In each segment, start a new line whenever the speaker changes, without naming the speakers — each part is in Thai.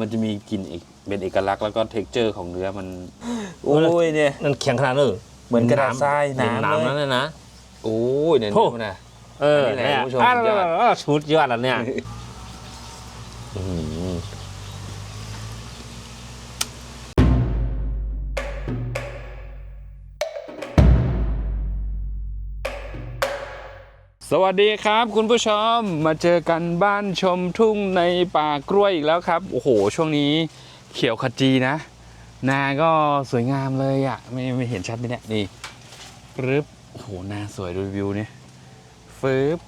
มันจะมีกลิ่นเอกเป็นเอกลักษณ์แล้วก็เท็กเจอร์ของเนื้อมัน โอ้ยเนี่ย
นั่นแข็งขนาดนั้นเลย
เหมือนกระดาษทราย
หนาม
น้ำ
หนาม
เลย
นั่นน่ะนะ
โอ้ยเนี่ย
โอ้
นี่มันนะ
เออ
อันนี้แหละ
เนี่ย
คุณผู้ชม
อะ
สุดยอด
เออชุดยอดแล้วเนี่ย
สวัสดีครับคุณผู้ชมมาเจอกันบ้านชมทุ่งในป่ากล้วยอีกแล้วครับ โอ้โห ช่วงนี้เขียวขจีนะ นาก็สวยงามเลยอะ่ะไม่ไม่เห็นชัดไหมเนี่ยนี่ปึ๊บโอ้โหนาสวยดูวิวเนี่ยฟืบ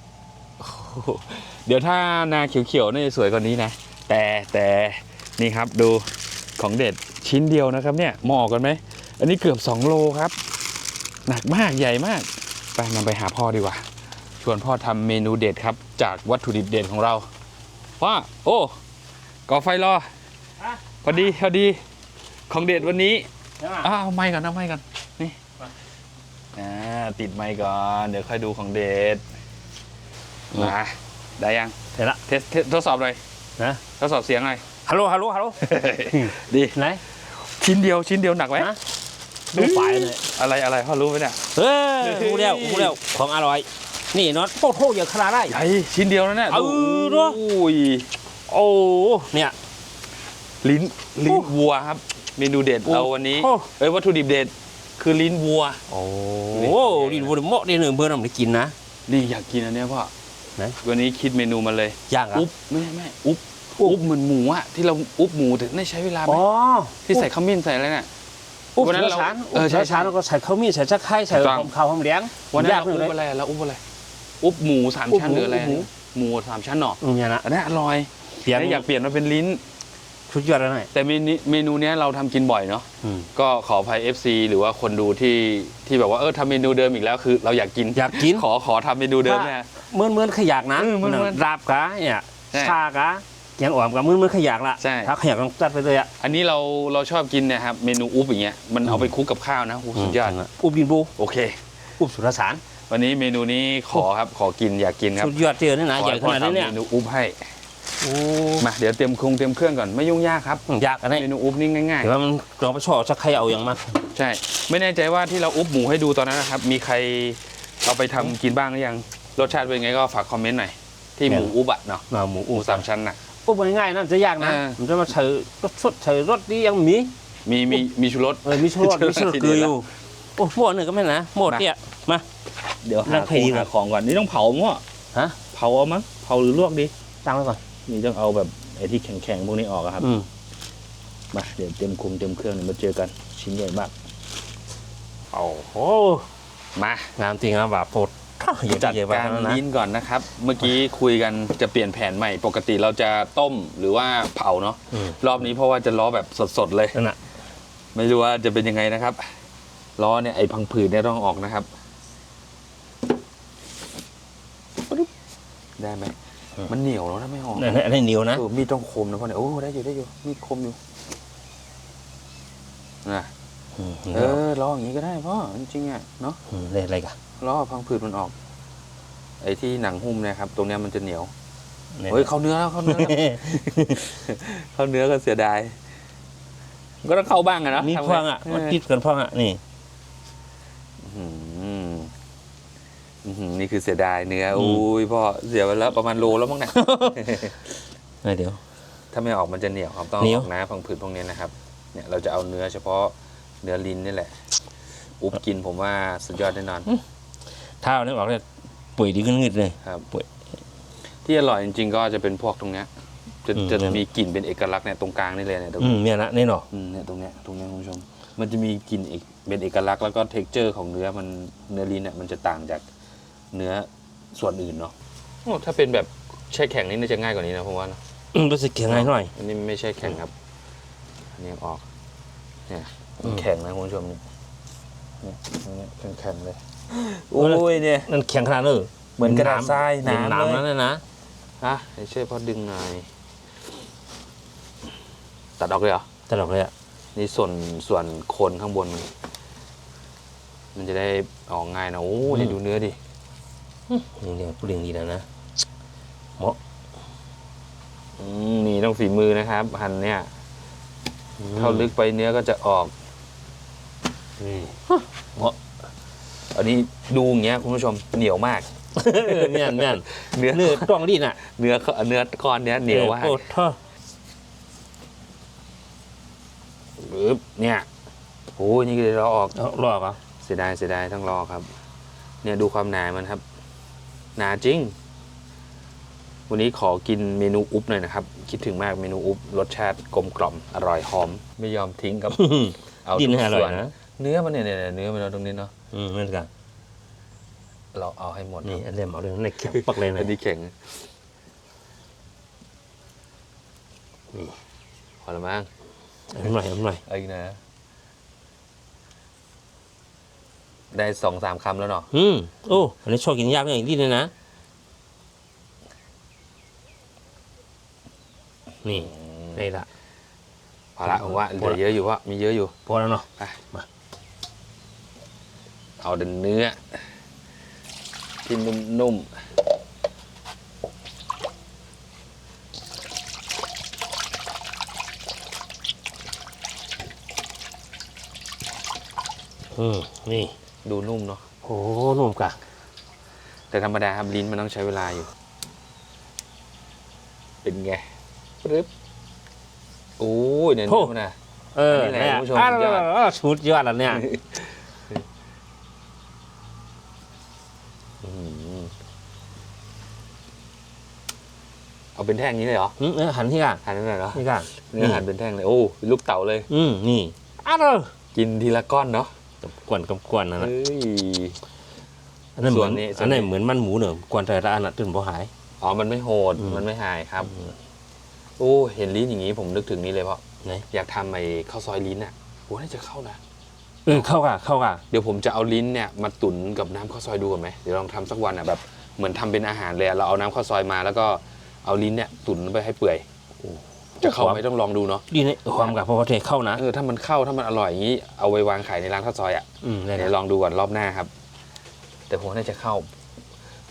เดี๋ยวถ้านาเขียวๆน่าจะสวยกว่านี้นะ แต่แต่นี่ครับดูของเด็ดชิ้นเดียวนะครับเนี่ยมองอกกันไหมอันนี้เกือบ 2 โลครับ หนักมากใหญ่มาก ไปนำไปหาพ่อดีกว่า ชวนพ่อทำเมนูเด็ดครับ จากวัตถุดิบเด็ดของเราว่าโอ้ก่อไฟรอ
ฮะ
พอดีพอดีของเด็ดวันนี้อ้าวเอาไม้ก่อนเอาไม้ก่อนนี่อ่าติดไม้ก่อน เดี๋ยวค่อยดูของเด็ดมาได้ยัง
เสร็จละ
เทสเทสทดสอบหน่อย
นะ
ทดสอบเสียงหน่อย
ฮัลโหลฮัลโหลฮัลโหล
ดี
ไหน
ชิ้นเดียวชิ้นเดียวหนักไหม
ฮะดูฝ่ายเลย
อะไรอะไรพ่อรู้ไหมเนี่ย
เฮ้ยรู้แล้วรู้แล้วของอร่อย นี่น็อตโคตรโคตรอย่างขนาดได้
ใหญ่ชิ้นเดียวนะเนี่ย
เออเนอะ
โอ้ย
โอ้เนี่ย
ลิ้นลิ้น
โอ้
วัวครับ เมนูเด็ด
โอ้
เราวันนี้
โอ้
เอ้ยวัตถุดิบเด็ดคือลิ้นวัว
โอ้ดินบนเหมาะดินหนึ่งเพื่อนเราได้กินนะ
นี่อยากกินอันเนี้ยพ่อ
ไหน
วันนี้คิดเมนูมาเลย
ย่างอะ
อุ๊บไม่ใช่ไม่อุ๊บอุ๊บเหมือนหมูอะที่เราอุ๊บหมูแต่ไม่ใช้เวลาไหม
อ๋อ
ที่ใส่ขมิ้นใส่อะไรเนี่ย
อุ๊บ
วันนั้น
เสือ
เรา
ชาน
เออใช่
เสือชานแล้วก็ใส่ข้าวมีดใส่ชักไข่ใส่
ถูกต้อง
หอมข้าวหอมเหลียง
วันนั้น
ยาก
เรา
เล
อุ๊
ย
บอะไรเราอุ๊บอะไร อุ๊บหมูสาม
อุ๊บ
ชั้น
หมู
หรืออะไร
อุ๊บหมู
หมูสามชั้นเนาะ
อืมเนี่ยนะ
อันนั้นอร่อย
เปลี่ยน
แล้วอยากเปลี่ยนมาเป็นลิ้น
ชุดยอดแล้วหน่อย
แต่เมนูเมนูเนี้ยเราทำกินบ่อยเนาะ
อืม
ก็ขออภัย FC หรือว่าคนดูที่ที่แบบว่าเออทำเมนูเดิมอีกแล้วคือ เราอยากกิน
อยากกิน
ขอขอทำเมนูเดิมเนี่ย
เหมือนเหมือนขยากนะ
เออเหมือนเหมือน
ราบกะเนี่ย
ใช่
ชากะแกงอ่อมกับเหมือนเหมือนขยากละ
ใช่
ถ้าขยากต้องจัดไปเลยอะ
อันนี้เราเราชอบกินเนะครับเมนูอุ๊บอย่างเงี้ยมันเอาไปคลุกกับข้าวนะโอ้โหสุดยอด
อุบดินบู
โอเค
อุบสุรสาร
วันนี้เมนูนี้ขอครับขอกินอยากกินครับ
สุดยอดเจอนี่นะ
ขอ
ใหญ่ขนาดนี้เนี่ย
พ่อทำเมนูอุ๊บให้
โอ้
มาเดี๋ยวเตรียมคงเตรียมเครื่องก่อนไม่ยุ่งยากครับ
ยากอันนี้
เมนูอุ๊บนี่ง่าย
เดี๋ยวว่ามันลองไปชอบสักใครเอาอย่างมาก
ๆใช่ ไม่แน่ใจว่าที่เราอุ๊บหมูให้ดูตอนนั้นนะครับ มีใครเอาไปทำกินบ้างหรือยังรสชาติเป็นไงก็ฝากคอมเมนต์หน่อยที่หมูอุ๊บอะเนาะ
มาหมู
หมูสามชั้นน่ะ
อุบง่ายๆนะจะยากนะ
อ่า
มันจะมาใช้รสสดใช้รสดียังมี
มีมีมีชูรส
เออมีชูรสมีชูรส
ที
เก
เดี
ลื
ยว
ออยู่โอ้หม้อหนึ่งก็ไม่นะหม้อ
มา
เตี้ย มา
เดี๋ยว
นั่
หาง
ใครดี
ของ
กว่า
หาของก่อนนี่ต้องเผามั้ง
ฮะ
เผาเอามั้งเผาหรือลวกดี
ตั้งไว้ก่อน
นี่ต้องเอาแบบไอ้ที่แข็งๆพวกนี้ออกอะครับ
อืม
มาเดี๋ยวเต็มคุมเต็มเครื่องเดี๋ยวมาเจอกันชิ้นใหญ่มาก
โอ้โห
มา
งามจริงนะแบบปวดอย่า
จัด
เย็บ
การ
นะ
ลิ้นก่อนนะครับ เมื่อกี้คุยกันจะเปลี่ยนแผนใหม่ ปกติเราจะต้มหรือว่าเผาเนาะ
อืม
รอบนี้เพราะว่าจะล้อแบบสดๆเลย
นั่นน่ะ
ไม่รู้ว่าจะเป็นยังไงนะครับ ล้อเนี่ยไอ้พังผืดเนี่ยต้องออกนะครับปึ๊บ ได้ไหมมันเหนียวแล้วนะไม่ออก
นั่นอันนี้เหนียวนะ
เออมีดต้องคมนะพ่อเนี่ยโอ้ได้อยู่ได้อยู่มีดคมอยู่นะ
ม
เออล้ออย่างนี้ก็ได้พ่อจริงๆอะเนาะ
มเล่นอะไรกัน
ล้อพังผืดมันออก ไอ้ที่หนังหุ้มเนี่ยครับ ตรงเนี้ยมันจะเหนียว
นี่
เฮ้ยเข้าเนื้อแล้วเข้าเนื้อแล้ว เข้าเนื้อก็เสียดาย ก็ต้องเข้าบ้างอะเนาะ
มี
ทำไพ
วงอะ
เมั
นติดกันพวงอะนี่
อื้อหือ อื้อหือนี่คือเสียดายเนื้อ
อืม
อุ้ยพ่อเสียไปแล้วประมาณโลแล้วมั้งเนี่ย
เดี๋ยว
ถ้าไม่ออกมันจะเหนียวครับต้อง
เหนี
อ
ยว
อกนะพังผืดพวกนี้นะครับ เนี่ยเราจะเอาเนื้อเฉพาะเนื้อลิ้นนี่แหละ อุบกินผมว่าสุดยอดแน่นอน
ถ้าเอาเนี่ยออกเนี่ยป่วยดีขึ้นงึดเลย
ครับ
ป่วย
ที่อร่อยจริงๆ ก็จะเป็นพวกตรงเนี้ยจะ
อืม
จะมีกลิ่นเป็นเอกลักษณ์เนี่ยตรงกลางนี่เลยเนี่ยตรง
อื
นี้
มเนี่ยนะนี่เนาะ
อืมเนี่ยตรงเนี้ยตรงเนี้ยคุณผู้ชม มันจะมีกลิ่นเอกเป็นเอกลักษณ์แล้วก็เท็กเจอร์ของเนื้อมันเนื้อลิ้นเนี่ยมันจะต่างจาก เนื้อส่วนอื่นเนาะโอ้ถ้าเป็นแบบแช่แข็งนี่น่าจะง่ายกว่านี้นะผมว่านะ
อืมรู้สึกแข็งไงหน่อย
อันนี้ไม่ใช่แข็งครับ อันนี้ออก เนี่ย
อืม
แข็งนะคุณผู้ชมเนี่ยเนี่ยตรงเนี้ยแข็งๆเลย
โอ้ย
เนี่ย
นั่นแข็งขนาดนั้นเลย
เหมือนกระดาษทราย
หนาม
น้ำเลย
นั่นนะนะ
ฮะเดี๋ยวช่วยพ่อดึงหน่อยตัดออกเลยเหรอ
ตลกเลยอะ
นี่ส่วนส่วนโคนข้างบน มันมันจะได้ออกง่ายนะโอ้นี่ดูเนื้อดิ
นี่เดี๋ยวพูดเรื่องดีแล้วนะ
อืมนี่ต้องฝีมือนะครับหั่นเนี่ยเข้าลึกไปเนื้อก็จะออก
นี่
อันนี้ดูอย่างเงี้ยคุณผู้ชมเหนียวมาก
แม่นแม่น
เนื้อ
เนื้อต้องดีน่ะ
เนื้อเนื้อก้อนเนี้ยเหนียวมาก
โอ้ท่อ
ปึ๊บเนี่ยโอ้ยนี่ก็เลยเราออก
เอารอกเหรอะ
เสียดายเสียดายต้องรอครับ เนี่ยดูความหนามันครับ หนาจริง วันนี้ขอกินเมนูอุ๊บหน่อยนะครับ คิดถึงมากเมนูอุ๊บรสชาติกลมกล่อมอร่อยหอม ไม่ยอมทิ้งครับ เอา
ดิน
ทุก
ให้อร่อ
ส่
ย
วน
นะ
เนื้อมันเนี่ยเนี่ยเนี่ยเนื้อมันเราตรงนี้เนาะ
อืมเหมือนกัน
เราเอาให้หมด
นี่อันเดมเอาเลยในเข็มปักเลยนะ
อันนี้แข็ง
นี่
พอละมั้ง
เอาหน่อยเอาหน่อย
เอาอีกนะ ได้สองสามคำแล้วเนาะ
อืมโอ้อันนี้ชอบกินยากอย่างนี้เลยนะ นี่ได้ละ
พอละผมว่าเห
พอ
ลื
ละ
อเยอะอยู่ว่ามีเยอะอยู่
พอแล้วเนาะ
เอาแต่เนื้อ ที่นุ่ม
อืมนี่
ๆ ดูนุ่มเนาะ
โอ้นุ่มกะ
แต่ธรรมดาครับลิ้นมันต้องใช้เวลาอยู่ เป็นไงปึ๊บโอ้ยเนี่ยนุ่มนะ
เออ
อันนี้แหละ
เนี่ย
คุณผู้ชม
อะ
สุดยอด
อะชุดยอดแล้วเนี่ย
อื้อหือเอาเป็นแท่งนี้เลยเหรอ
อืมเออหันที่กะ
หั่นได้เลยเหรอ
นี่กะ
เนื้อหั่นเป็นแท่งเลยโอ้เป็นลูกเต่าเลย
อืมนี่อ้าวเด้อ
กินทีละก้อนเนาะ
กวนกับกวนนั่นนะ
เฮ้ย
อันนั้นเหมือน
ส่วนนี้ส่วนนี้
อันนั้นเหมือนมันหมูเนอะกวนแต่ละอันน่ะตื่นบ่หาย
อ๋อ มันไม่โหด
อืม
มันไม่หายครับ โอ้ เห็นลิ้นอย่างนี้ผมนึกถึงนี่เลยเพราะ
ไหน
อยากทำไอ้ข้าวซอยลิ้นอะโอ้น่าจะเข้านะ
เออเข้ากะเข้ากะ
เดี๋ยวผมจะเอาลิ้นเนี่ยมาตุ๋นกับน้ำข้าวซอยดูกันไหมเดี๋ยวลองทำสักวันอะแบบเหมือนทำเป็นอาหารเลยอะเราเอาน้ำข้าวซอยมาแล้วก็เอาลิ้นเนี่ยตุ๋นไปให้เปื่อย จะเข้าไหมต้องลองดูเนาะ
ดีนะความกับเพราะว่าเทเข้านะ
เออถ้ามันเข้าถ้ามันอร่อยอย่างนี้เอาไปวางขายในร้านข้าวซอยอะ
อืมได้
เดี๋ยว
นะ
ลองดูก่อนรอบหน้าครับ แต่ผมว่าน่าจะเข้า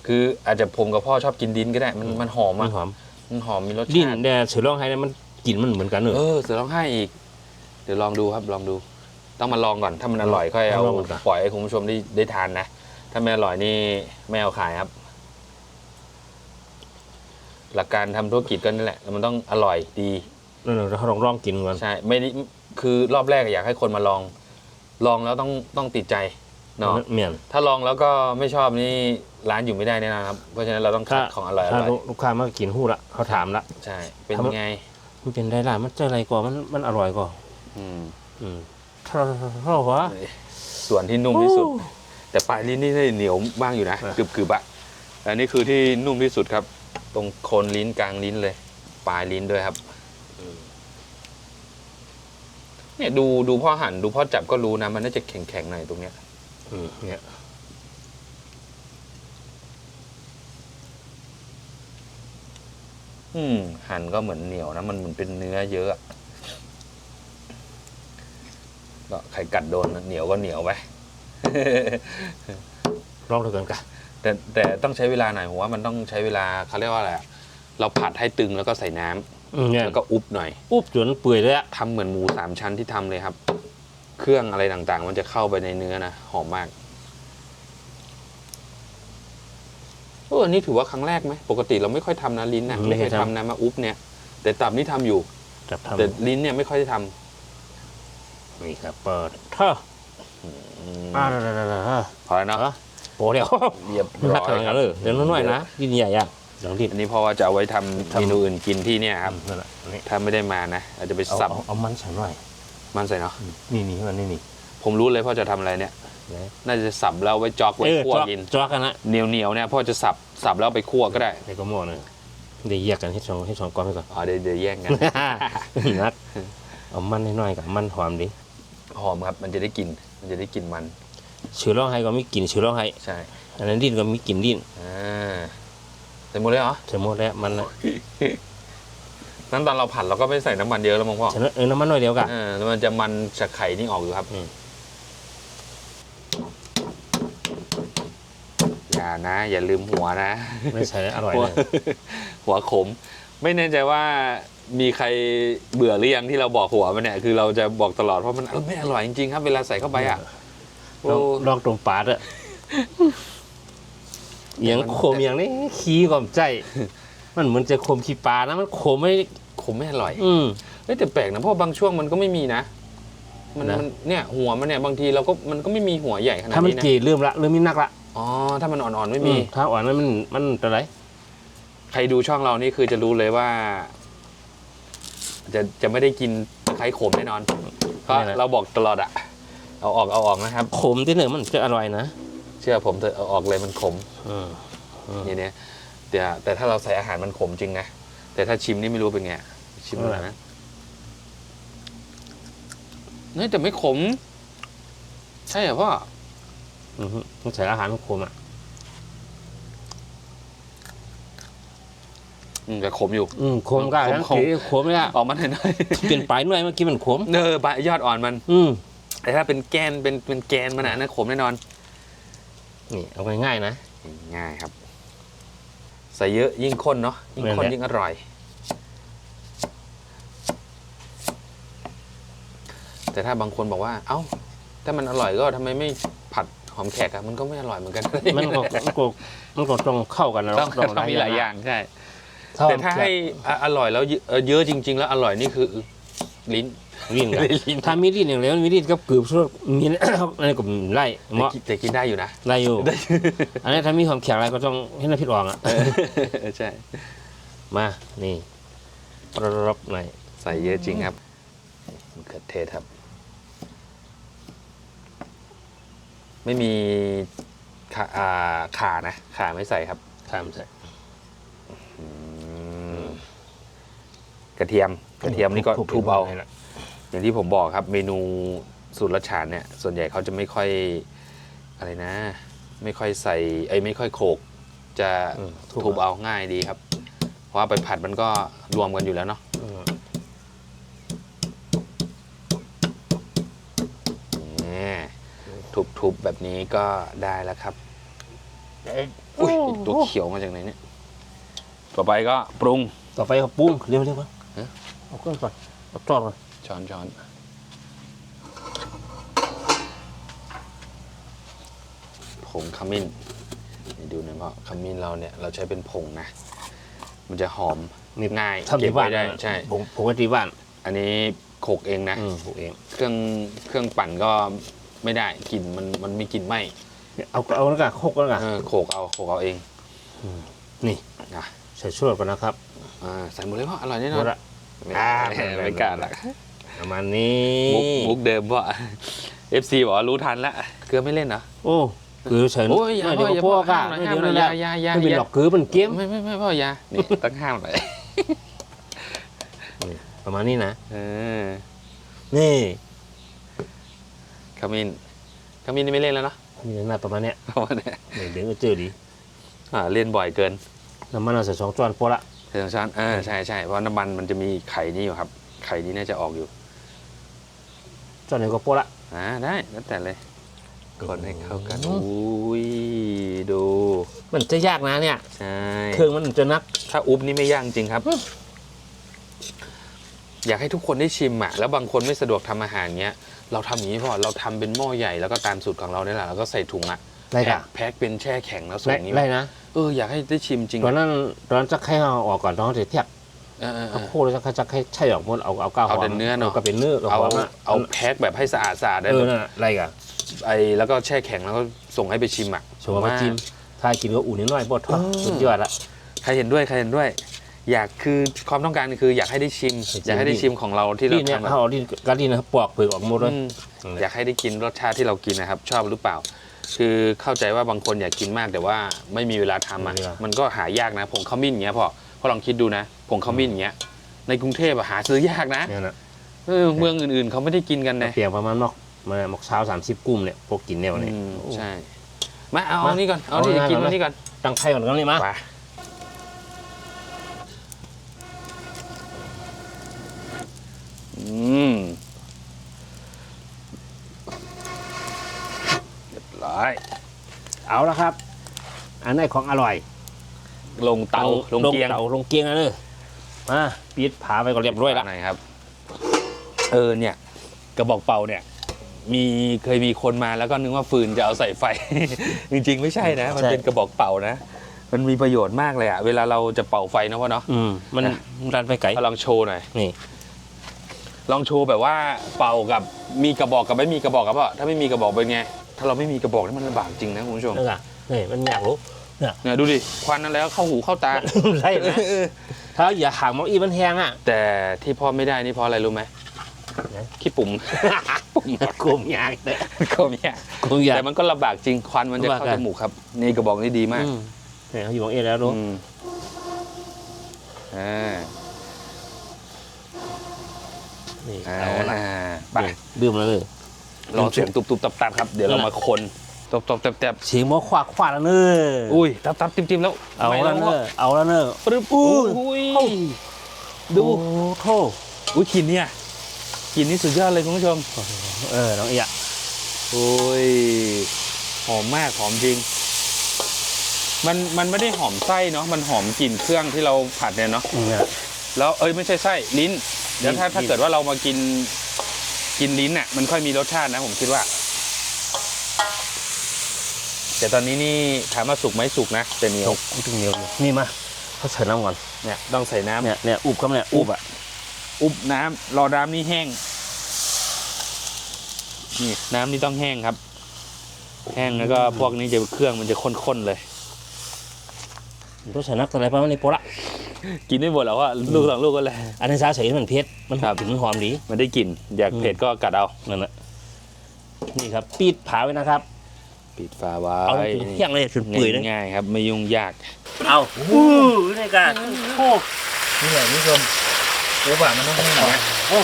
คืออาจจะผมกับพ่อชอบกินลิ้นก็ได้ มันมันหอม
มั
อะ
นหอม
มันหอมมีรส
ดิ้น
ชาติ
แต่เสือร้องไห้เนี่ยมันกลิ่นมันเหมือนกันเนอะ
เออเสือร้องไห้อีก เดี๋ยวลองดูครับลองดู ต้องมาลองก่อนถ้ามันอร่อยค่อย
ต้
เอา
องลองก่อน
ปล่อยให้คุณผู้ชมได้ได้ทานนะถ้าไม่อร่อยนี่ไม่เอาขายครับ หลักการทำธุรกิจก็นี่แหละมันต้องอร่อยดี
เออเราลองลองกินก่อน
ใช่ไม่ได้คือรอบแรกอยากให้คนมาลอง ลองแล้วต้องต้องติดใจเนาะ
เมียน
ถ้าลองแล้วก็ไม่ชอบนี่ร้านอยู่ไม่ได้แน่นอนครับ เพราะฉะนั้นเราต้องคั
ถ้า
ดของอร่อยอ
ถ้า
ร่อย
ลูกค้ามากินหู้ละเขาถามละ
ใช่เป็น
ถ้ามัน
ไง
มันเป็นได้ล่ะมันเจออะไรก่อนมันมันอร่อยก่อน
อืม
อืมถ้าเราวะ
ส่วนที่นุ่มที่สุด แต่ปลายลิ้นนี่ได้เหนียวบ้างอยู่นะ
อะ
กรึบกรึบๆอะอันนี้คือที่นุ่มที่สุดครับ ตรงโคนลิ้นกลางลิ้นเลย ปลายลิ้นด้วยครับเนี่ยดูดูพ่อหั่นดูพ่อจับก็รู้นะ มันน่าจะแข็งแข็งๆหน่อยตรงเนี้ย
อืมเนี่ย
อืมหั่นก็เหมือนเหนียวนะมันเหมือนเป็นเนื้อเยอะอะก็ไข่กัดโดนนะเหนียวก็เหนียวไป
ลองดูกันกะ
แต่แต่ต้องใช้เวลาหน่อยผมว่ามันต้องใช้เวลาเขาเรียกว่าอะไรอะเราผัดให้ตึงแล้วก็ใส่น้ำ
อืมเนี่ย
แล้วก็อุบหน่อย
อุ๊บจนเปื่อยเลยอะ
ทำเหมือนหมูสามชั้นที่ทำเลยครับ เครื่องอะไรต่างๆ มันจะเข้าไปในเนื้อนะหอมมากเอออันนี้ถือว่าครั้งแรกไหมปกติเราไม่ค่อยทำนะลิ้นนะไม่เคยทำนะมาอุบเนี่ย แต่ตับนี่ทำอยู่
จับทำ
แต่ลิ้นเนี่ยไม่ค่อยได้ท
นี่ครับเปิดเท่าำ
อืม
อ่าได้ได้ได้ได้
พอแล้วเนาะ
โอ้เดี๋ยว
เรียบ
มัน
ร้
รัก
อย
กัน
ค
กั
รั
น
บ
เลยเดี๋ยวน้อยๆนะดินใหญ่อะลองดิน
อันนี้เพราะว่าจะเอาไว้ทำ
ทำ
เมนูอื่นกินที่เนี่ยครับ
นั่นแหละอันนี้
ถ้าไม่ได้มานะอาจจะไป
เอา
สับ
เอาเอามันใส่หน่อย
มันใส่เนาะ
นี่นี่มันนี่นี่
ผมรู้เลยพ่อจะทำอะไรเนี่ย
ไหน
น่าจะสับแล้วไว้จอกไว้
เออ
คั่ว
จอก
กิน
จอกกันนะ
เหนียวเหนียวๆเนี่ยพ่อจะสับสับแล้วเอาไปคั่วก็ได้
ใส่กระหม้อหนึ่งเดี๋ยวแยกกันให้สองให้สองก้อนไปก่อน
อ๋อเดี๋ยวเดี๋ยวแย่งกัน
นัดเอามันน้อยๆกับมันหอมดิ
หอมครับ มันจะได้กลิ่นมันจะได้กลิ่นมัน
เชื้อร้องไห้ก็มีกลิ่นเชื้อร้องไห้
ใช่
อันนั้นดิ้นก็มีกลิ่นดิ้น
อ่าเสร็จหมดเลยเหรอ
ใส่หมดแล้วมันน่ะ
นั้นตอนเราผัดเราก็ไม่ใส่น้ำมันเยอะแล้วมั้งพ่อ
ฉะนั้นเออน้ำมันน้อยเดียวกัน
เออแล้วมันจะมันจากไข่นี่ออกอยู่ครับ
อืม
อย่านะ อย่าลืมหัวนะ
ไม่ใส่แล้วอร่อย
หัว
เลย
หัวขม ไม่แน่ใจว่ามีใครเบื่อหรือยังที่เราบอกหัวมันเนี่ยคือเราจะบอกตลอดเพราะมันเออไม่อร่อยจริงๆครับ เวลาใส่เข้าไปอะ
ล
โอ้
องลองตรงปาดอะอหย่างโคมอย่างนี้ขี้ก่อมใจ มันเหมือนจะโคมขี้ปลานะมันโคมไม่
ขมไม่อร่อย
อืม
เฮ้ยแต่แปลกนะเพราะบางช่วงมันก็ไม่มีนะ มัน
นะ
มันเนี่ยหัวมันเนี่ยบางทีเราก็มันก็ไม่มีหัวใหญ่ขนาด
ถ้ามัน
นี้นะ
เกยเริ่มละเริ่มมีนักละ
อ๋อ ถ้ามันอ่อนๆไม่
อื
มี
มถ้าอ่อนนั้นมันมันอะไร
ใครดูช่องเรานี่คือจะรู้เลยว่า จะจะไม่ได้กินตะไคร้ขมแน่นอน เพราะเราบอกตลอดอะ เอาออกเอาออกนะครับ
ขมที่หนึ่งมันจะอร่อยนะ
เชื่อผมเถอะเอาออกเลยมันขม
อืมอืม
เนี่ยเนี่ยแต่แต่ถ้าเราใส่อาหารมันขมจริงนะแต่ถ้าชิมนี่ไม่รู้เป็นไงชิมดูหน่อยนะเฮ้ยแต่ไม่ขม ใช่เหรอพ่อ
อืมมันใส่อาหารมันขมอะ
อืมแต่ขมอยู่
อืมขมก็
ขม
ทั้ง
ขม
เกยขมเลยอะ
ออกมาหน่อยหน่อย
เป็นปลายหน่วยเมื่อกี้มันขม
เนอใบยอดอ่อนมัน
อืม
แต่ถ้าเป็นแกนเป็นเป็นแกนมันอะนะขมแน่นอน
นี่เอาง่ายๆนะ
ง่ายครับ ใส่เยอะยิ่งข้นเนาะยิ่งข้น
นั่นแหละ
ยิ่งอร่อย แต่ถ้าบางคนบอกว่า เอ้า ถ้ามันอร่อยก็ทำไมไม่ผัดหอมแขกอะมันก็ไม่อร่อยเหมือนกัน
มันก็มันก็มันก็ต้องเข้ากันนะ
ต้องต้องมีหลายอย่างใช่
เท่า
แต่ถ้าให้อะอร่อยแล้วเยอะเออเยอะจริง ๆ แล้วอร่อยนี่คือลิ้น
ลิ้นกัน
ลิ้น
ถ้ามีลิ้นอย่างเดียวมีลิ้นกับกลืบช่วยมีอะไรก็ไล่เหมาะ
แต่กินได้อยู่นะ
ไล่อยู่ อันนี้ถ้ามีความแข็งอะไรก็ต้องให้น้ำพริกออกอะ
เออใช่
มานี่ปรบหน่อย
ใส่เยอะจริงครับมะเขือเทศครับ ไม่มีขาอ่าขานะขาไม่ใส่ครับ
ข้ามใส่
อืมกระเทียมกระเทียมนี่ก็ทุบเอา
ให้ละ
อย่างที่ผมบอกครับเมนูสูตรรัชฉานเนี่ยส่วนใหญ่เขาจะไม่ค่อยอะไรนะ ไม่ค่อยใส่ไอ้ยไม่ค่อยโขลกจะ
อืม
ทุบเอาง่ายดีครับ เพราะว่าไปผัดมันก็รวมกันอยู่แล้วเนาะ
อืม
นี่ทุบๆแบบนี้ก็ได้แล้วครับอุ้ยอีกตัวเขียวมาจากไหนเนี่ย ต่อไปก็ปรุง
ต่อไปก็ปรุงเร็วๆก่อน
ฮะ
เอาเครื่องก่อนเอาจอดก่อน
ช้อนช้อนผงขมิ้นนี่ดูหนะเพราะขมิ้นเราเนี่ยเราใช้เป็นผงนะ มันจะหอมง่าย
ทำ
เก็
ที่
บ
บ้า
ไว้
น
ได้
นะ
ใช่
ผมผมก็ที่บ้าน
อันนี้โขลกเองนะ
อืมปลูกเอง
เครื่องเครื่องปั่นก็ไม่ได้กลิ่นมันมันมีกลิ่นไหม
เอาเอาแล้วกันโคกแล้วกัน
เออโขลกเอาโขลกเอาเอง
นี่
นะ
ใส่ช่วยก่อนนะครับ
อ่าใส่หมดเลยพ่ออร่อยแน่น
ห
อ
ม
น
ดละ
ไม่
อ่า
ไม่กล้าละ
ประมาณนี้
มุกมุกเดิมพ่อ FC บอกว่ารู้ทันละเกลือไม่เล่นเหรอ
โอ้คือเฉิน
โอ้ยอย่า
ไม่เดี๋ยว
พ่ออย่า
ก็พวก
พ่อ
อะ
ห้ามหน่อย
ไม่เดี๋ยว
ห้ามหน่
นั่
อนย
แหละ
อย่าอย่าอย่า
ไม่เป็นหลอกคือมันเกี้ยม
ไม่ไม่ไม่พ่ออย่านี่ต้องห้ามหน่อย
ประมาณนี้นะ
เออ
นี่
ขมิ้นขมิ้นนี่ไม่เล่นแล้วเนาะ
มีน้ำมันประมาณเนี้ย
เพราะว่าเนี่ย
เดี๋ยวก็เจอดี
อ่าเล่นบ่อยเกิน
น้ำมันเราใส่สองช้อนพอละ
เทสองช้อนเออใช่ใช่เพราะน้ำมันมันจะมีไข่นี่อยู่ครับ ไข่นี้น่าจะออกอยู่
ช้อนหนึ่งก็พอละ
อ่าได้แล้วแต่เลยคนให้เข้ากัน
อืม
อุ้ยดู
มันจะยากนะเนี่ย
ใช่
เครื่องมันจะนัก
ถ้าอุ๊บนี่ไม่ยากจริงครับ อยากให้ทุกคนได้ชิมอะแล้วบางคนไม่สะดวกทำอาหารเงี้ยเราทำอย่างนี้พอเราทำเป็นหม้อใหญ่แล้วก็ตามสูตรของเราเนี่ยแหละแล้วก็ใส่ถุงอะ
ไร
แพ็
กะ
คแพ็คเป็นแช่แข็งแล้วส่
ไรง
นี้
ไรนะ
เอออยากให้ได้ชิมจริง
ตอนนั้นตอนนั้นจะให้เอาออกก่อนตอนเขาจะเทียบ
เออเออเอ
เอา
อ
โคตรแล้วจะจะให้ใช่ออกหมดเอาเอาก้าว
เอาแต่เนื้อเนอะ
ก็เป็นเนื้อกับ
เอา
หอมอะ
เอาแพ็คแบบให้สะอาดสะอาดได้
เอ
แบ
อบนั่นน่ะไรกะ
ไอ้แล้วก็แช่แข็งแล้วก็ส่งให้ไปชิมอะ
โชว์มาจิ้มถ้ากินก็อุ่นนิดหน่อยบดทอด
เออ
สุดยอดละ
ใครเห็นด้วยใครเห็นด้วย อยากคือความต้องการคืออยากให้ได้ชิม
ให้ชิม
อยากให้ได้ชิมของเราที่เรา
ที่เนี่ย
ทำแบบ
เขาเอาที่กะดินนะครับปอกเปลือกออกหมดเลย
อืมอยากให้ได้กินรสชาติที่เรากินนะครับ ชอบหรือเปล่า คือเข้าใจว่าบางคนอยากกินมากแต่ว่าไม่มีเวลาทำอะ
ไม่มีเวลามั
มันก็หายากนะผงขมิ้นอย่างเงี้ยพอ พอลองคิดดูนะผงขมิ้นอย่างเงี้ย ในกรุงเทพอะหาซื้อยากนะ
เนี่ยนะ
เออเมืองอื่นๆเขาไม่ได้กินกันนะ
เปลี่ยนประมาณมอกมาหมอกเช้าสามสิบกุ้มเนี่ยพวกกินแนวนี้
อืมใช่มาเอา
มา
เอานี่ก่อนเอาที่
เอา
จะกิน
เอา
มานี่ก่อน
ตั้งไข่ก่อนกันเลยมา
ไปอืมเรียบร้อย
เอาละครับ อันนี้ของอร่อย
ลงเตาลงเกียง
เตาลงเกียงนะเนอะมาปิดผาไปก็เรียบร้อยแล้ว
ไหนครับ เออเนี่ย กระบอกเป่าเนี่ย มีเคยมีคนมาแล้วก็นึกว่าฟืนจะเอาใส่ไฟ จริง ๆ ไม่ใช่นะ มันเป็นกระบอกเป่านะ มันมีประโยชน์มากเลยอะเวลาเราจะเป่าไฟนะพ่อเนาะ
อืมมัน
นะ
รันไปไกล
ลองโชว์หน่อย
นี่
ลองโชว์แบบว่าเป่ากับมีกระบอกกับไม่มีกระบอกครับพ่อถ้าไม่มีกระบอกเป็นไง ถ้าเราไม่มีกระบอกนี่มันลำบากจริงนะคุณผู้ชม
นั่นไงนี่มันอยากรู้
เนี่ยดูดิควันนั้นแล้วเข้าหูเข้าตา
ใช่ไหม
เออ
ถ้าอย่าหางมองอีมันแหงอะ
แต่ที่พ่อไม่ได้นี่เพราะอะไรรู้ไหม
ไหน
ขี้ปุ่มปุ่ม
กลมยากเลย
ก็มีอะ
กลมยาก
แต่มันก็ลำบากจริงควันมันจะ
ลำบาก
เข้า
อะ
จมูกครับ นี่กระบอกนี่ดีมาก
อืมเนี่ยเขาอยู่ของเอแล้วรู้
อืมอ่า
นี่
อ่า
เอาละ
ไป
นี่ดื่มแล้วเลย
รอเสียงตุบๆตับๆครับ เดี๋ยวเรามาคน ตบๆแตบ
เสียงหมอควากควาแล้วเนอะ
ๆอุ้ยตับๆจิ้มๆแล้ว
เอา
ไม่
แล้วเน
พ่
อะเอาแล้วเนอะ
ปรึ๊บอุ้ยดู
โอ้โถ
อุ้ยกลินเนี่ยกลินนี่สุดยอดเลยคุณผู้ชม
เออน้องเอีย
โอ้ยหอมมากหอมจริง มันมันไม่ได้หอมไส้เนาะมันหอมกลิ่นเครื่องที่เราผัดเนี่ยเนาะ
เนี่ย
แล้วเอ้ยไม่ใช่ไส้ลิ้นเดี๋ยวถ้า
ลิ้น
ถ้าเกิดว่าเรามากินกินลิ้นน่ะมันค่อยมีรสชาตินะผมคิดว่า แต่ตอนนี้นี่ถามว่าสุกไหมสุกนะแต่เหนีย
ต
ว
กกูถึงเหนียวอยู่นี่มาเขาใส่น้ำก่อน
เนี่ยต้องใส่น้ำ
เนี่ยเนี่ยอุบครับเนี่ยอุบอะ
อุบน้ำรอน้ำนี่แห้งนี่น้ำนี่ต้องแห้งครับ แห้งแล้วก็พวกนี้จะเครื่องมันจะข้นๆเลย
ต้องใส่นักอะไรประมาณนี้โปะละ
กินไม่หมดแล้วว่าลูกสองลูกก็เลย
อันนี้ซาใส่มันเผ็ดมัน
ครับ
ถึงหอมดี
มันได้กลิ่นอยาก
อืม
เผ็ดก็กัดเอา
นั่นแหละนี่ครับปิดผาไว้นะครับ
ปิดฝาไว้
เอาถึงเที่ยงเลยถึงเปื่อยเลย
ง่ายๆครับ ไม่ยุ่งยาก
เอาอู้นี่กันโอ้
นี่แหละคุณผู้ชมรู้ป่ะมันต้องแห้งนะ
โอ้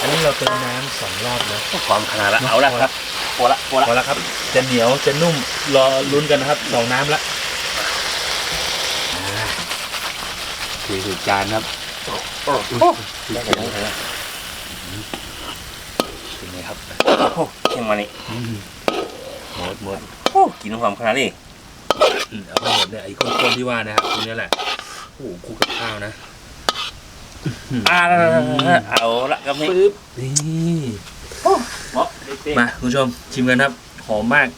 อันนี้เราเติมน้ำสองรอบแล้ว
หอมขนาดละเอาละครับโปะละโปะละ
พอแล้วครับ จะเหนียวจะนุ่มรอลุ้นกันนะครับสองน้ำละคือสุดจานครับ
โอ้
เป็นไงครับ
โหเที่ยงมานี่
หมดหมด
โอ้กินหอมขนาดนี้
อืมเอาไปหมดเลยไอ้คนๆที่ว่านะครับตรงนี้แหละโอ้โหคลุกกับข้าวนะ
อ่าเอาละครับนี่
ปึ๊บนี่
เหมาะเป๊ะ
มาคุณผู้ชมชิมกันครับ หอมมาก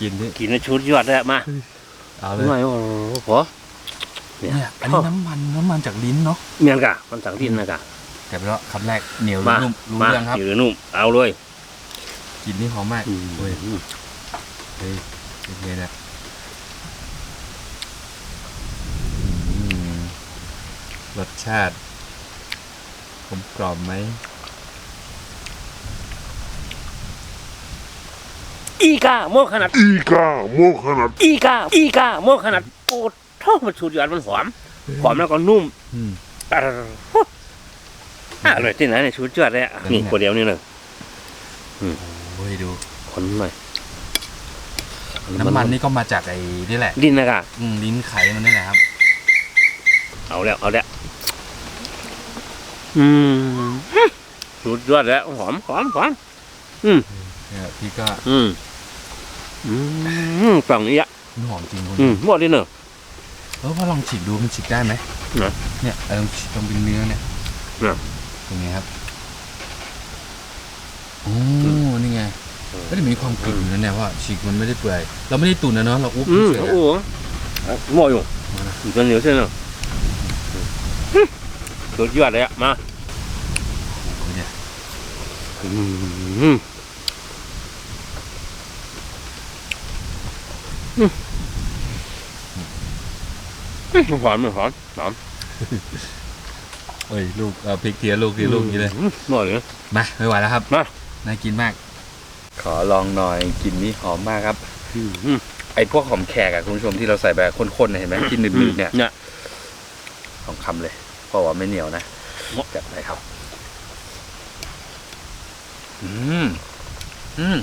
กินดิ
กินในชุดยอดเลยมา
เอาเล
หน่อย
ย
โอ้โห
เนี่ยอันนี้น้ำมันน้ำมันจากลิ้นเนาะ
เมียนกะมันสังดินนะกะ
แต่แล้วคำแรกเหนียว
มา
นุ่มรู้
มา
เรื่องครับ
อยู่นุ่มเอาเลย
กลินนี่หอมมาก
อืม
เฮ้ยเฮ้ยเป็นไงเนี่ยอืมรสชาติกลมกล่อมไหม
อีกาโมขนาด
Iga, mogen
อีกา อีกาโมขนาดโอ้โท่มันสุดยอดมันหอม หอมแล้วก็นุ่ม
อืม
อ่าอร่อยที่ไหนเนี่ยชุดยอดเลยอะ
แล้วนี่
นี่คนเดียวนี่เลย
โอ้ยดู
คนหน่อย
น้ำมันนี่ก็มาจากไอ้นี่แหละ
ดินนะกะ
อืมลิ้นไขมันนี่แหละครับ
เอาแล้วเอาแล้วอืมสุดยอดแล้วหอมหอมหอม
เนี่ยพี่ก็
อืมอืมฝั่งนี้อะ
มันหอมจริงคุณ
อืมหมดเลยเนอะ
เออพอลองฉีกดูมันฉีกได้ไหม
ไหน
เนี่ยเออฉีกตรงเป็นเนื้อเนี่ย
เนี่ย
เป็นไงครับ โอ้นี่ไงก็จะมีความกรึบอยู่นะเนี่ยว่าฉีกมันไม่ได้เปื่อย เราไม่ได้ตุ๋นนะเนาะเราอุ๊บ
อืม
เฉยๆ
โอ้
อะ
โหหมดอยู่อีกคนเหนียวใช่เนอะสุดยอดเลยอะมา
เนี่ย
อืมอืมหอมหอมหอม
เอ้ยลูกเอาพริกเทียลูกทีลูกนี้เลย
อืมหมดเลย
มาไม่ไหวแล้วครับ
มา
น่ากินมาก ขอลองหน่อยกลินนี่หอมมากครับ
อืม
ไอ้พวกหอมแขกอะคุณผู้ชมที่เราใส่แบบข้นๆเนี่ยเห็นไหมที่หนืดๆเนี่ย
เนี่ย
สองคำเลยเพราะว่าไม่เหนียวนะ
เหมาะ
จัดไปครับ อืมอืม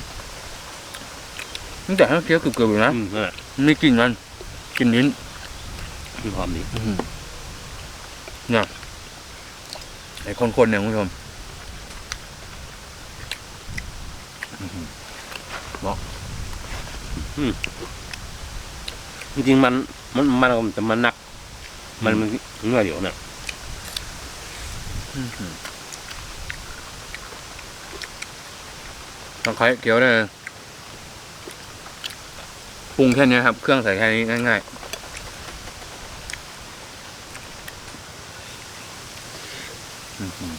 ตั้งแต่ให้เคี้ยวกรึบๆอยู่นะ
อืมนั่นแหละ
มีกลิ่นมันกลิ่นลิ้น
หอมดี
เนี่ยไอ้คนๆเนี่ยคุณผู้ชม
จริงๆมัน มันมันมันจะมันหนัก
ม
มันมันเนื้อเดี๋ยวเนี่ย
ต้องคอยเกี๊ยวเลยปรุงแค่นี้ครับ เครื่องใส่แค่นี้ง่ายๆอื้อหือ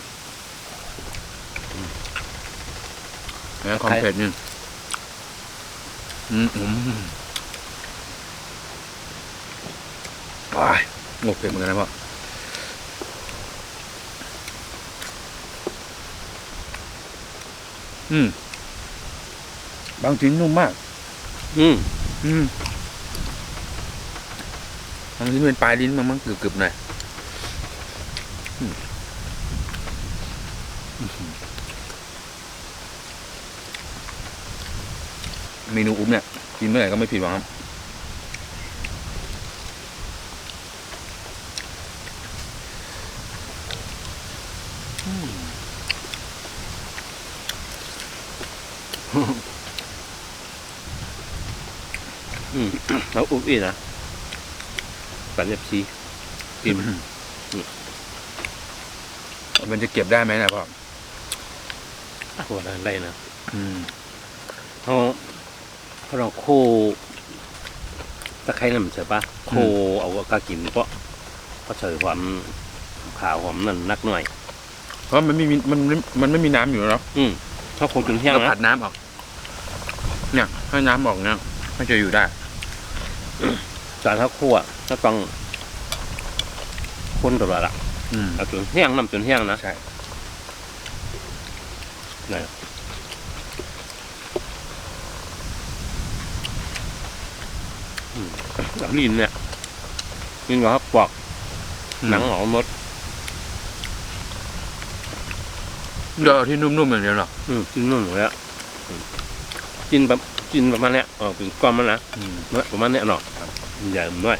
แล้วความเผ็ดนี่อืมอืมว้ายโอ้เผ็ดเหมือนกันนะพ่ออืม บางชิ้นนุ่มมาก
อืม
อืมบางชิ้นเป็นปลายลิ้นมันมั้งกรึบๆหน่อยอืม เมนูอุ้มเนี่ยกินเมื่อไหร่ก็ไม่ผิดหวังครับ
อืมแล้วอุ๊บอีกนะปันเอฟซีกิน
มันจะเก็บได้ไหมนะพ่อ
ปวดอะไรนะ
อืม
เขา เขาลองโคตะไคร้น้ำเสือปะโคเอากากินเพราะเพราะเฉยความขาวความนั่นนักหน่อย
เพราะมันไม่มีมันไม่มันไม่มีน้ำอยู่แล้ว
อืมถ้าคนจนเที่ยง
เรา
นะ
ผัดน้ำออก เนี่ยให้น้ำออกเนี่ยมันจะอยู่ได้
จานถ้าคั่วถ้าต้องคนตลอดละ
อืม
เอาจนเที่ยงน้ำจนเที่ยงนะ
ใช่
กับลิ้นเนี่ยลิ้นก็ปอกหนังออกหมด
เดี๋ยวเอาที่นุ่มๆอย่างเดียวหรอ
อืมกินนู่นหมดแล้วอืมกินแบบกินประมาณเนี้ยออกเป็นก้อนมันนะ
อืม
ประมาณเนี้ยเนาะใหญ่หน่อย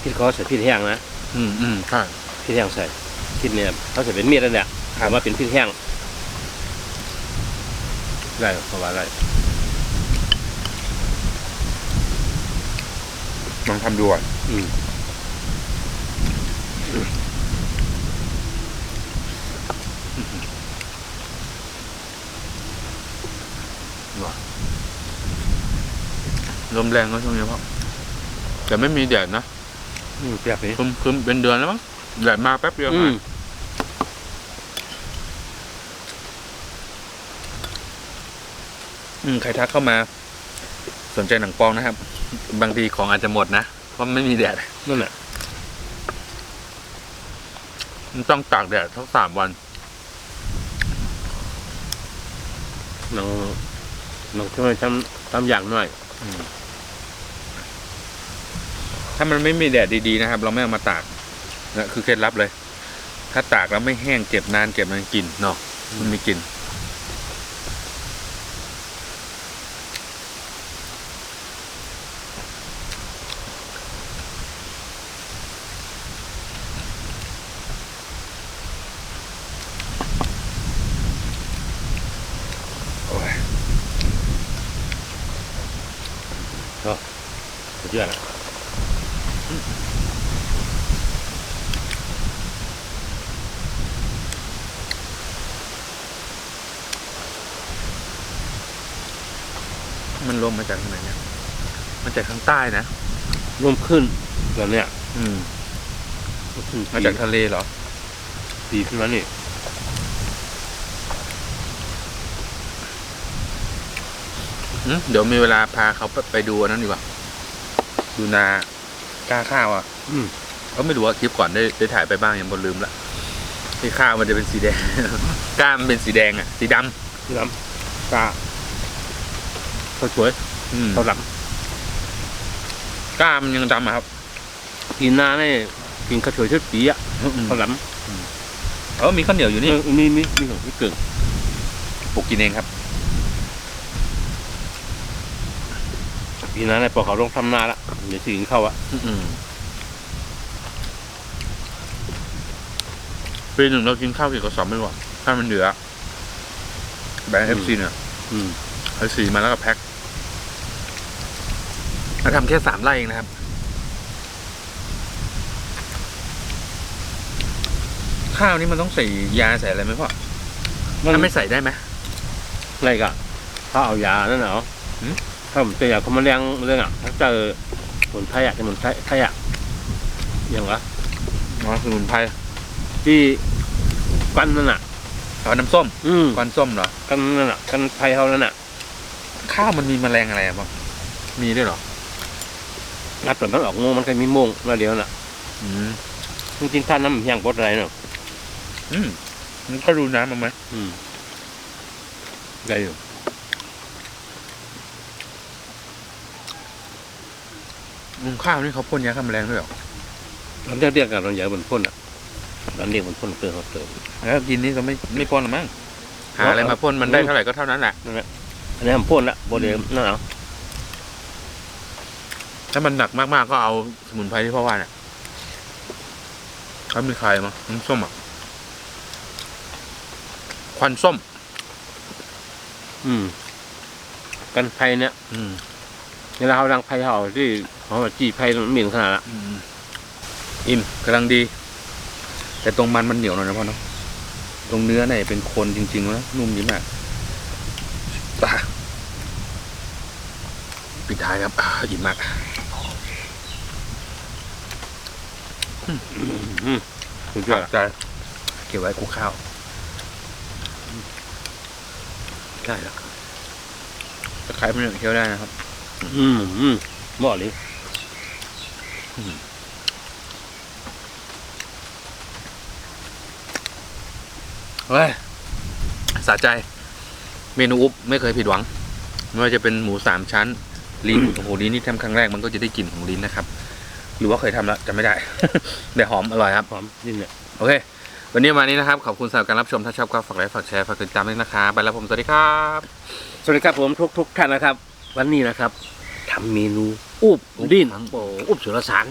พี่เขาใส่พริกแห้งนะ
อืมอืมใช่
พริกแห้งใส่พริกเนี่ยเขาใส่เป็นเม็ดแล้วเนี่ยถามว่าเป็นพริกแห้ง ได้เพราะว่าอะไร
ลองทำดูก่อน
อืม
ลมแรงก็ช่วงนี้พ่อแต่ไม่มีแดดนะ
อืมเปรียบเลย
คึมคึมเป็นเดือนแล้วมั้งแดดมาแป๊บเดียว
อื
หามย อืมใครทักเข้ามา สนใจหนังปองนะครับ บางทีของอาจจะหมดนะ เพราะไม่มีแดด
นั่นแหละ
มันต้องตากแดดทั้งสามวัน
น้องน้องช่วยทำทำอย่างหน่อย
ถ้ามันไม่มีแดดดีๆนะครับ เราไม่เอามาตากนะคือเคล็ดลับเลย ถ้าตากแล้วไม่แห้งเก็บนานเก็บมันกลิ่นเนาะมันมีกลิ่นโอ้ย
สุดยอดอะ
มันลมมาจากทางไหนเนี่ยมาจากทางใต้นะ
ร่วม ขึ้นแบบเนี้ย
อืม
ร่วมขึ้น
มาจากทะเลเหรอ
ปีขึ้นมานี่
อืมเดี๋ยวมีเวลาพาเขาไปไปดูอันนั้นดีกว่า ดูนากล้าข้าวอะ
อืม
ก็ไม่รู้ว่าคลิปก่อนได้ได้ถ่ายไปบ้างยังบนลืมละที่ข้าวมันจะเป็นสีแดงกล้ามนเป็นสีแดงอะ สีด
ที่ลำตาเขาสวยำ
อืม
เขาหลั
กล้ามนยังดำอะครับ
กินหน้าเนี่ยกินข้าวสวยชุดปีอะ
อืม
เขาหลั
เออมีข้าวเหนียวอยู่นี่
นี่นี่นี่ของพี่เก่ง
ปลูกกินเองครับ
ปีหน้าเนี่ยพอเขาลงทำนาละเดี๋ยวสิกินข้าวอะ
อืมปีหนึ่งเรากินข้าวกี่กระสอบไม่รู้อะถ้ามันเหลือแบงค์เอฟซีเนี่ย
อืม
เอาสีมาแล้วก็แพ็ค เราทำแค่สามไร่เองนะครับ ข้าวนี่มันต้องใส่ยาใส่อะไรไหมพ่อ
มัน
ถ้าไม่ใส่ได้ไหม
อะไรกะถ้าเอายานั่นเหรอ
หืม
ถ้าผมเจอยาเขามาเลี้ยงเรื่องอะถ้าเจอสมุนไพรอะสมุนไพรไพรอะอย่างวะ
อ๋อสมุนไพร
ที่กันนั่นอะ
เอาน้ำส้ม
อืม
ควันส้มเหรอ
กันนั่นอะกันไพรเขานั่นอะ
ข้าวมันมีแมลงอะไรอะบ้างมีด้วยเหรอ
งัดส่วนมันออกงูมันเคยมีโมงแล้วเดียวน่ะ
อืม
จริงๆถ้าน้ำยางบดอะไรเนาะ
อืมมันก็ดูน้ำมันไหม
อืมได้อยู่
อืมข้าวนี่เขาพ่นยาฆ่าแมลงด้วยเหรอ
ตอนเรียกๆกันเราอย่าบนพ่นอะตอนเรียกบนพ่นเติมเขาเติม
แล้วกินนี่ก็ไม่ไม่พ่นหรอมั้งหาอะไรมาพ่นมันได้เท่าไหร่ก็เท่านั้นแหละ
นั่นแหละอันนี้มันพ่นละโบเดมนั่นเหรอ
ถ้ามันหนักมากๆก็เอาสมุนไพรที่พ่อว่าเนี่ยเขามีใครมั้งน้ำส้มอะ ควันส้ม
อืม กันไพรเนี่ย
อืม
เวลาเขาดังไพรเขาที่เขาแบบจี้ไพรมันเหม็นขนาดละ
อืมอิ่มกำลังดี แต่ตรงมันมันเหนียวหน่อยนะพ่อเนาะตรงเนื้อเนี่ยเป็นคนจริงๆแล้วนุ่มดีมากตาปิดท้ายครับอ่าอิ่มมาก
อืม สุดยอดอะ
ใจเก็บไว้คลุกข้าว
ได้แล้ว
ตะไคร้มันยังเคี้ยวได้นะครับ
อืมอืมบอเลย
เฮ้ยสะใจ เมนูอุ๊บไม่เคยผิดหวังไม่ว่าจะเป็นหมูสามชั้น ลิ้นโอ้โหลิ้นนี่ทำครั้งแรกมันก็จะได้กลิ่นของลิ้นนะครับ หรือว่าเคยทำแล้วจำไม่ได้ แต่หอมอร่อยครับ
พร้อมนี่เนี่ย
โอเค วันนี้มานี้นะครับ ขอบคุณสำหรับการรับชม ถ้าชอบก็ฝากไลค์ ฝากแชร์ ฝากติดตามด้วยนะครับไปแล้วผม สวัสดีครับ
สวัสดีครับผมทุกทุกๆท่านนะครับ วันนี้นะครับทำเมนู อุบดินโอ้อุบสุรสาร